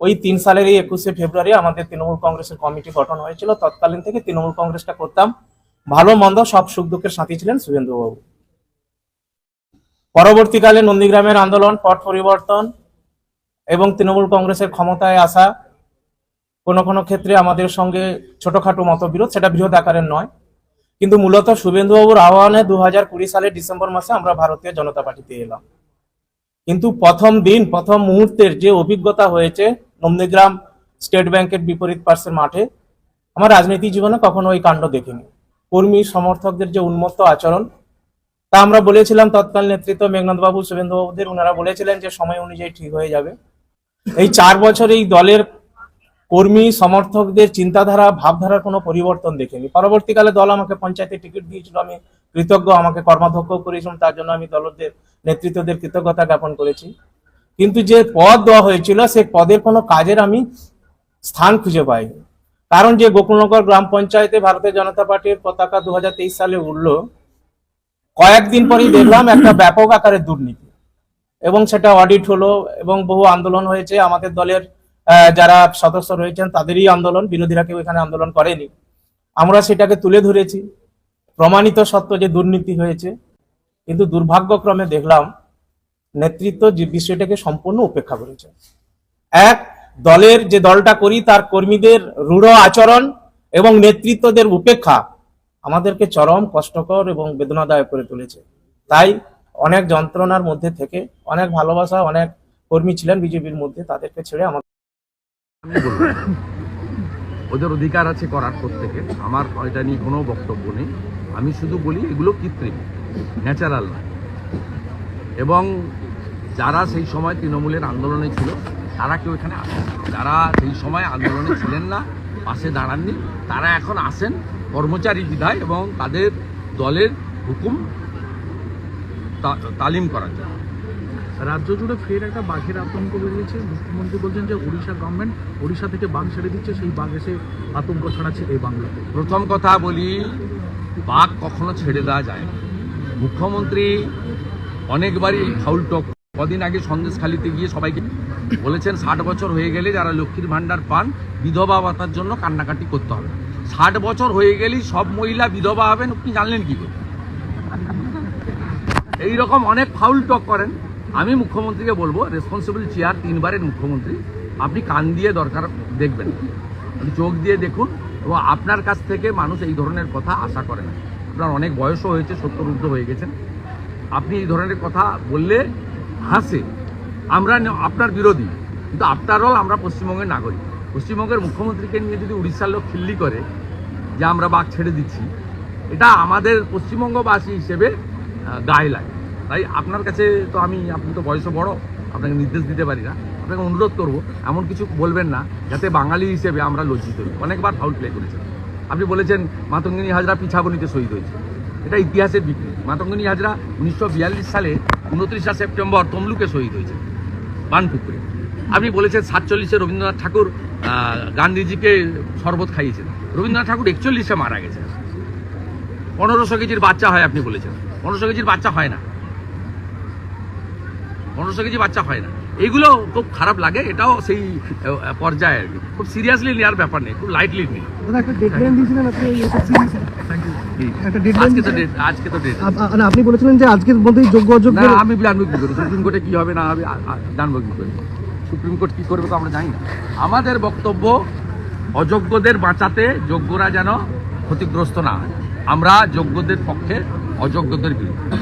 ওই তিন সালেরই একুশে ফেব্রুয়ারি আমাদের তৃণমূল কংগ্রেসের কমিটি গঠন হয়েছিল। তৎকালীন থেকে তৃণমূল কংগ্রেসটা করতাম। ভালো, মন্দ, সব সুখ দুঃখের সাথী ছিলেন শুভেন্দুবাবু পরবর্তীকালে নন্দীগ্রামের আন্দোলন, পট পরিবর্তন এবং তৃণমূল কংগ্রেসের ক্ষমতায় আসা কোনো কোনো ক্ষেত্রে আমাদের সঙ্গে ছোটখাটো মতবিরোধ, সেটা বৃহৎ আকারের নয়। কিন্তু মূলত শুভেন্দুবাবুর আহ্বানে দু হাজার কুড়ি সালের ডিসেম্বর মাসে আমরা ভারতীয় জনতা পার্টিতে এলাম। কিন্তু প্রথম দিন, প্রথম মুহূর্তের যে অভিজ্ঞতা হয়েছে নন্দীগ্রাম স্টেট ব্যাংকের বিপরীত পার্শ্বের মাঠে আমার রাজনীতি জীবনে কখনো ওই কাণ্ড দেখিনি। কর্মী, সমর্থকদের যে উন্মত্ত আচরণ, তা আমরা বলেছিলাম তৎকাল নেতৃত্ব মেঘনাথ বাবু শুভেন্দু ওনারা বলেছিলেন যে সময় অনুযায়ী ঠিক হয়ে যাবে। এই চার বছর এই দলের কর্মী, সমর্থকদের চিন্তাধারা, ভাবধারার কোনো পরিবর্তন দেখেনি। পরবর্তীকালে দল আমাকে পঞ্চায়েতে টিকিট দিয়েছিল, আমি কৃতজ্ঞ, আমাকে কর্মাধ্যক্ষ করেছিলাম, তার জন্য আমি দলদের, নেতৃত্বদের কৃতজ্ঞতা জ্ঞাপন করেছি। কিন্তু যে পদ দেওয়া হয়েছিল, সেই পদের কোনো কাজের আমি স্থান খুঁজে পাইনি। কারণ যে গোকুলনগর গ্রাম পঞ্চায়েতে ভারতীয় জনতা পার্টির পতাকা দুহাজার তেইশ সালে উঠল, কয়েকদিন পরেই দেখলাম একটা ব্যাপক আকারের দুর্নীতি। এবং সেটা অডিট হলো এবং বহু আন্দোলন হয়েছে। আমাদের দলের যারা সদস্য রয়েছেন, তাদেরই আন্দোলন, বিরোধীরা কেউ এখানে আন্দোলন করেনি। আমরা সেটাকে তুলে ধরেছি। প্রমাণিত সত্য যে দুর্নীতি হয়েছে, কিন্তু দুর্ভাগ্যক্রমে দেখলাম নেতৃত্ব যে বিষয়টাকে সম্পূর্ণ উপেক্ষা করেছে। এক, দলের যে দলটা করি, তার কর্মীদের রূঢ় আচরণ এবং নেতৃত্বদের উপেক্ষা আমাদেরকে চরম কষ্টকর এবং বেদনাদায়ক করে তুলেছে। তাই অনেক যন্ত্রণার মধ্যে থেকে, অনেক ভালোবাসা, অনেক কর্মী ছিলেন বিজেপির মধ্যে, তাদেরকে ছেড়ে আমার আমি বলব না। ওদের অধিকার আছে করার প্রত্যেকের। আমার এটা নিয়ে কোনো বক্তব্য নেই। আমি শুধু বলি, এগুলো কৃত্রিম ন্যাচারাল না এবং যারা সেই সময় তৃণমূলের আন্দোলনে ছিল তারা কেউ এখানে আসেন। যারা সেই সময় আন্দোলনে ছিলেন না পাশে দাঁড়াননি তারা এখন আসেন কর্মচারী বিধায় এবং তাদের দলের হুকুম তালিম করার জন্য। রাজ্য জুড়ে ফের একটা বাঘের আতঙ্ক বেরিয়েছে। মুখ্যমন্ত্রী বলছেন যে উড়িষ্যা গভর্নমেন্ট উড়িষ্যা থেকে বাঘ ছেড়ে দিচ্ছে সেই বাঘ এসে আতঙ্ক ছড়াচ্ছে এই বাংলাতে। প্রথম কথা বলি বাঘ কখনো ছেড়ে দেওয়া যায় না। মুখ্যমন্ত্রী অনেকবারই ফাউল টক কদিন আগে সন্দেশখালিতে গিয়ে সবাইকে বলেছেন, ষাট বছর হয়ে গেলে যারা লক্ষ্মীর ভাণ্ডার পান, বিধবা ভাতার জন্য কান্নাকাটি করতে হবে। ষাট বছর হয়ে গেলেই সব মহিলা বিধবা হবেন, আপনি জানলেন কি করে? এই রকম অনেক ফাউল টক করেন। আমি মুখ্যমন্ত্রীকে বলব রেসপন্সিবল চেয়ার তিনবারের মুখ্যমন্ত্রী, আপনি কান দিয়ে দরকার, দেখবেন। আপনি চোখ দিয়ে দেখুন, এবং আপনার কাছ থেকে মানুষ এই ধরনের কথা আশা করে না। আপনার অনেক বয়সও হয়েছে, সত্তর ঊর্ধ্ব হয়ে গেছেন। আপনি এই ধরনের কথা বললে হাসে। আমরা আপনার বিরোধী। কিন্তু আফটার অল আমরা পশ্চিমবঙ্গের নাগরিক। পশ্চিমবঙ্গের মুখ্যমন্ত্রীকে নিয়ে যদি উড়িষ্যার লোক খিল্লি করে যে আমরা বাঘ ছেড়ে দিচ্ছি, এটা আমাদের পশ্চিমবঙ্গবাসী হিসেবে গায়ে লাগে। তাই আপনার কাছে তো আমি, আপনি তো বয়সে বড়, আপনাকে নির্দেশ দিতে পারি না। আপনাকে অনুরোধ করব, এমন কিছু বলবেন না, যাতে বাঙালি হিসেবে আমরা লজ্জিত হই। অনেকবার ফাউল প্লে করেছেন। আপনি বলেছেন, মাতঙ্গিনী হাজরা পিছাবনিতে শহীদ হয়েছে। এটা ইতিহাসের বিকৃতি মাতঙ্গিনী হাজরা উনিশশো বিয়াল্লিশ সালে উনত্রিশা সেপ্টেম্বর তমলুকে শহীদ হয়েছে, বানপুকুরে। আপনি বলেছেন সাতচল্লিশে রবীন্দ্রনাথ ঠাকুর গান্ধীজিকে শরবত খাইয়েছেন। রবীন্দ্রনাথ ঠাকুর একচল্লিশে মারা গেছে পনেরোশো কেজির বাচ্চা হয় আপনি বলেছেন। পনেরোশো কেজির বাচ্চা হয় না। পনেরোশো কেজি বাচ্চা হয় না। এইগুলো খুব খারাপ লাগে, এটাও সেই পর্যায়ে আর কি। খুব সিরিয়াসলি নেওয়ার ব্যাপার নেই, খুব লাইটলি নেই। একটা আপনি এই SSC একটা ডেডলাইন আজকে তো ডেট আজকে তো ডেট আপনি বলেছিলেন যে আজকের মধ্যেই যোগ্য অযোগ্য না আমি জানব কি করে সুপ্রিম কোর্টে কি হবে না হবে আ- আ- জানব কি করে। সুপ্রিম কোর্ট কি করবে তো আমরা জানি না। আমাদের বক্তব্য অযোগ্যদের বাঁচাতে যোগ্যরা যেন ক্ষতিগ্রস্ত না আমরা যোগ্যদের পক্ষে অযোগ্যদের বিরুদ্ধে।